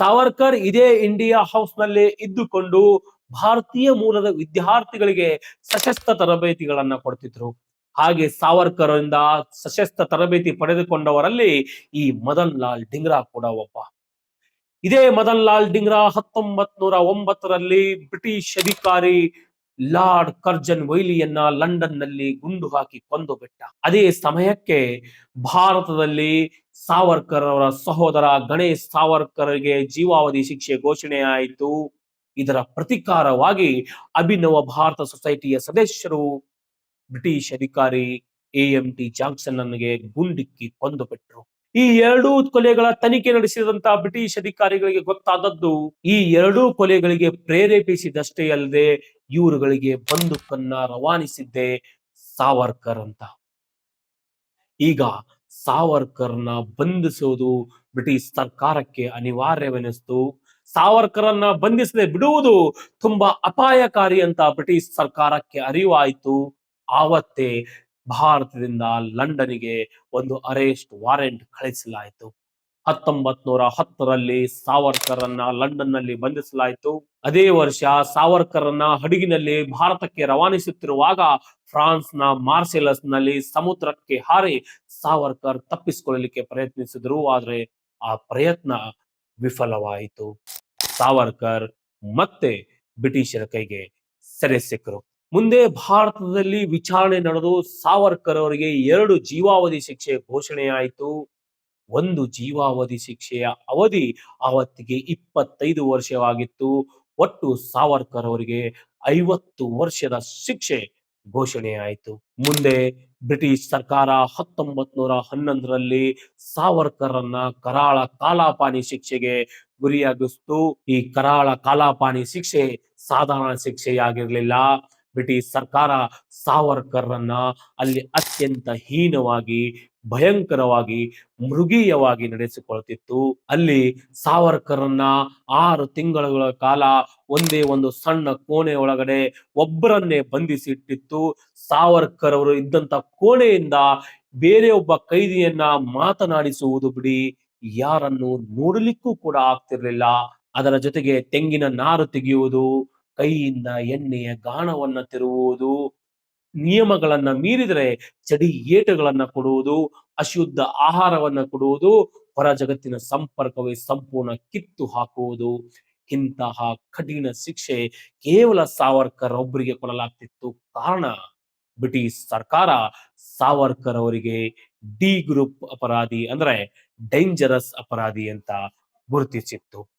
ಸಾವರ್ಕರ್ ಇದೇ ಇಂಡಿಯಾ ಹೌಸ್ನಲ್ಲಿ ಇದ್ದುಕೊಂಡು ಭಾರತೀಯ ಮೂಲದ ವಿದ್ಯಾರ್ಥಿಗಳಿಗೆ ಸಶಸ್ತ್ರ ತರಬೇತಿಗಳನ್ನ ಕೊಡ್ತಿದ್ರು. ಹಾಗೆ ಸಾವರ್ಕರ್ ಇಂದ ಸಶಸ್ತ್ರ ತರಬೇತಿ ಪಡೆದುಕೊಂಡವರಲ್ಲಿ ಈ ಮದನ್ ಲಾಲ್ ಡಿಂಗ್ರಾ ಕೂಡ ಒಬ್ಬ. ಇದೇ ಮದನ್ ಲಾಲ್ ಡಿಂಗ್ರಾ ಹತ್ತೊಂಬತ್ ನೂರ ಒಂಬತ್ತರಲ್ಲಿ ಬ್ರಿಟಿಷ್ ಅಧಿಕಾರಿ ಲಾರ್ಡ್ ಕರ್ಜನ್ ವೈಲಿಯನ್ನ ಲಂಡನ್ನಲ್ಲಿ ಗುಂಡು ಹಾಕಿ ಕೊಂದು ಬಿಟ್ಟ. ಅದೇ ಸಮಯಕ್ಕೆ ಭಾರತದಲ್ಲಿ ಸಾವರ್ಕರ್ ಅವರ ಸಹೋದರ ಗಣೇಶ್ ಸಾವರ್ಕರ್ಗೆ ಜೀವಾವಧಿ ಶಿಕ್ಷೆ ಘೋಷಣೆ ಆಯಿತು. ಇದರ ಪ್ರತಿಕಾರವಾಗಿ ಅಭಿನವ ಭಾರತ ಸೊಸೈಟಿಯ ಸದಸ್ಯರು ಬ್ರಿಟಿಷ್ ಅಧಿಕಾರಿ ಎ ಎಂ ಟಿ ಜಾನ್ಸನ್ ನನಗೆ ಗುಂಡಿಕ್ಕಿ ಕೊಂದು ಬಿಟ್ರು. ಈ ಎರಡೂ ಕೊಲೆಗಳ ತನಿಖೆ ನಡೆಸಿದಂತ ಬ್ರಿಟಿಷ್ ಅಧಿಕಾರಿಗಳಿಗೆ ಗೊತ್ತಾದದ್ದು ಈ ಎರಡೂ ಕೊಲೆಗಳಿಗೆ ಪ್ರೇರೇಪಿಸಿದಷ್ಟೇ ಅಲ್ಲದೆ ಇವರುಗಳಿಗೆ ಬಂದೂಕನ್ನ ರವಾನಿಸಿದ್ದೆ ಸಾವರ್ಕರ್ ಅಂತ. ಈಗ ಸಾವರ್ಕರ್ನ ಬಂಧಿಸುವುದು ಬ್ರಿಟಿಷ್ ಸರ್ಕಾರಕ್ಕೆ ಅನಿವಾರ್ಯವೆನಿಸ್ತು. ಸಾವರ್ಕರನ್ನ ಬಂಧಿಸದೆ ಬಿಡುವುದು ತುಂಬಾ ಅಪಾಯಕಾರಿ ಅಂತ ಬ್ರಿಟಿಷ್ ಸರ್ಕಾರಕ್ಕೆ ಅರಿವಾಯಿತು. ಆವತ್ತೇ ಭಾರತದಿಂದ ಲಂಡನ್ಗೆ ಒಂದು ಅರೆಸ್ಟ್ ವಾರೆಂಟ್ ಕಳಿಸಲಾಯಿತು. ಹತ್ತೊಂಬತ್ ನೂರ ಹತ್ತರಲ್ಲಿ ಸಾವರ್ಕರನ್ನ ಲಂಡನ್ನಲ್ಲಿ ಬಂಧಿಸಲಾಯಿತು. ಅದೇ ವರ್ಷ ಸಾವರ್ಕರನ್ನ ಹಡಗಿನಲ್ಲಿ ಭಾರತಕ್ಕೆ ರವಾನಿಸುತ್ತಿರುವಾಗ ಫ್ರಾನ್ಸ್ನ ಮಾರ್ಸೆಲಸ್ನಲ್ಲಿ ಸಮುದ್ರಕ್ಕೆ ಹಾರಿ ಸಾವರ್ಕರ್ ತಪ್ಪಿಸಿಕೊಳ್ಳಲಿಕ್ಕೆ ಪ್ರಯತ್ನಿಸಿದ್ರು. ಆದ್ರೆ ಆ ಪ್ರಯತ್ನ ವಿಫಲವಾಯಿತು. ಸಾವರ್ಕರ್ ಮತ್ತೆ ಬ್ರಿಟಿಷರ ಕೈಗೆ ಸೆರೆ ಸಿಕ್ಕರು. ಮುಂದೆ ಭಾರತದಲ್ಲಿ ವಿಚಾರಣೆ ನಡೆದು ಸಾವರ್ಕರ್ ಅವರಿಗೆ ಎರಡು ಜೀವಾವಧಿ ಶಿಕ್ಷೆ ಘೋಷಣೆಯಾಯಿತು. ಒಂದು ಜೀವಾವಧಿ ಶಿಕ್ಷೆಯ ಅವಧಿ ಆವತ್ತಿಗೆ ಇಪ್ಪತ್ತೈದು ವರ್ಷವಾಗಿತ್ತು. ಒಟ್ಟು ಸಾವರ್ಕರ್ ಅವರಿಗೆ ಐವತ್ತು ವರ್ಷದ ಶಿಕ್ಷೆ ಘೋಷಣೆಯಾಯಿತು ಮುಂದೆ ಬ್ರಿಟಿಷ್ ಸರ್ಕಾರ ಹತ್ತೊಂಬತ್ ನೂರ ಹನ್ನೊಂದರಲ್ಲಿ ಸಾವರ್ಕರನ್ನ ಕರಾಳ ಕಾಲಾಪಾನಿ ಶಿಕ್ಷೆಗೆ ಗುರಿಯಾಗಿಸ್ತು. ಈ ಕರಾಳ ಕಾಲಾಪಾನಿ ಶಿಕ್ಷೆ ಸಾಧಾರಣ ಶಿಕ್ಷೆಯಾಗಿರ್ಲಿಲ್ಲ. ಬ್ರಿಟಿಷ್ ಸರ್ಕಾರ ಸಾವರ್ಕರ್ರನ್ನ ಅಲ್ಲಿ ಅತ್ಯಂತ ಹೀನವಾಗಿ ಭಯಂಕರವಾಗಿ, ಮೃಗೀಯವಾಗಿ ನಡೆಸಿಕೊಳ್ತಿತ್ತು. ಅಲ್ಲಿ ಸಾವರ್ಕರನ್ನ ಆರು ತಿಂಗಳ ಕಾಲ ಒಂದೇ ಒಂದು ಸಣ್ಣ ಕೋಣೆ ಒಳಗಡೆ ಒಬ್ಬರನ್ನೇ ಬಂಧಿಸಿಟ್ಟಿತ್ತು. ಸಾವರ್ಕರ್ ಅವರು ಇದ್ದಂತ ಕೋಣೆಯಿಂದ ಬೇರೆ ಒಬ್ಬ ಕೈದಿಯನ್ನ ಮಾತನಾಡಿಸುವುದು ಬಿಡಿ, ಯಾರನ್ನು ನೋಡಲಿಕ್ಕೂ ಕೂಡ ಆಗ್ತಿರ್ಲಿಲ್ಲ. ಅದರ ಜೊತೆಗೆ ತೆಂಗಿನ ನಾರು ತೆಗೆಯುವುದು, ಕೈಯಿಂದ ಎಣ್ಣೆಯ ಗಾಣವನ್ನ ತಿರುವುದು ನಿಯಮಗಳನ್ನ ಮೀರಿದರೆ ಚಡಿ ಏಟುಗಳನ್ನ ಕೊಡುವುದು, ಅಶುದ್ಧ ಆಹಾರವನ್ನ ಕೊಡುವುದು, ಹೊರ ಜಗತ್ತಿನ ಸಂಪರ್ಕವೇ ಸಂಪೂರ್ಣ ಕಿತ್ತು ಹಾಕುವುದು. ಇಂತಹ ಕಠಿಣ ಶಿಕ್ಷೆ ಕೇವಲ ಸಾವರ್ಕರ್ ಒಬ್ಬರಿಗೆ ಕೊಡಲಾಗ್ತಿತ್ತು. ಕಾರಣ, ಬ್ರಿಟಿಷ್ ಸರ್ಕಾರ ಸಾವರ್ಕರ್ ಅವರಿಗೆ ಡಿ ಗ್ರೂಪ್ ಅಪರಾಧಿ ಅಂದ್ರೆ ಡೇಂಜರಸ್ ಅಪರಾಧಿ ಅಂತ ಗುರುತಿಸಿತ್ತು.